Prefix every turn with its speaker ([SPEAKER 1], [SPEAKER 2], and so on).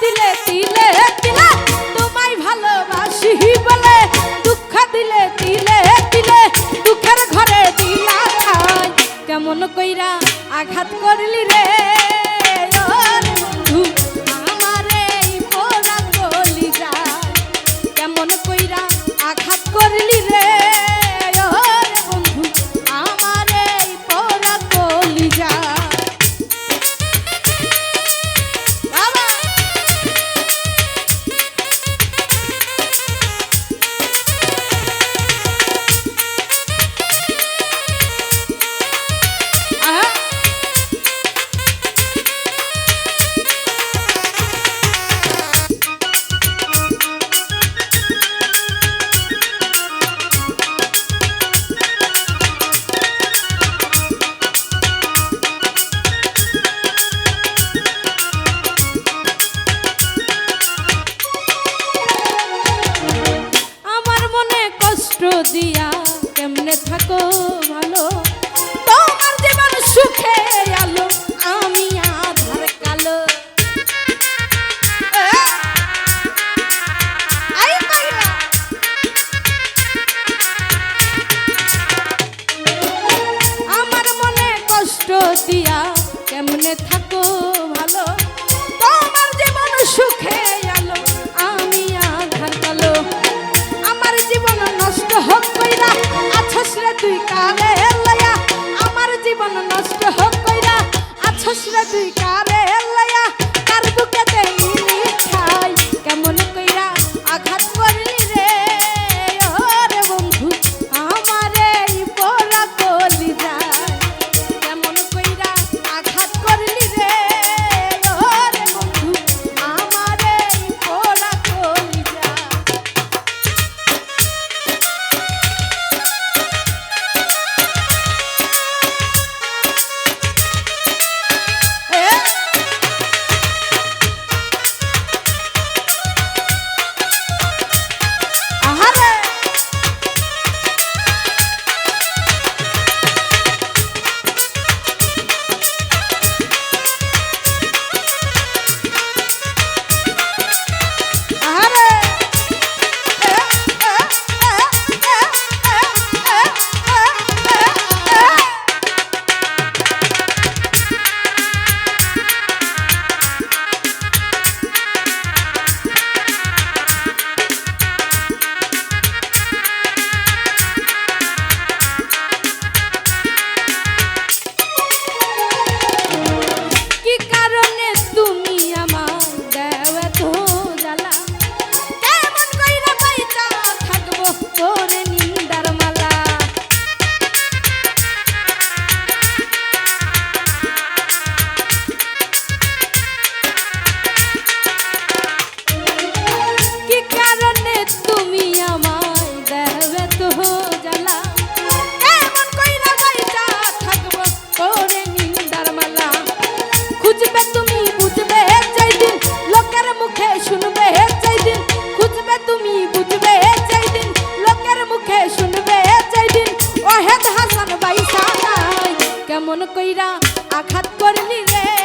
[SPEAKER 1] তিলে তিলে, তোমায় ভালোবাসি বলে, দুঃখ দিলে তিলে তিলে, দুঃখের ঘরে দিলা কেমন কইরা আঘাত করলি রে? আঘাত করলে মন কইরা আঘাত করলি রে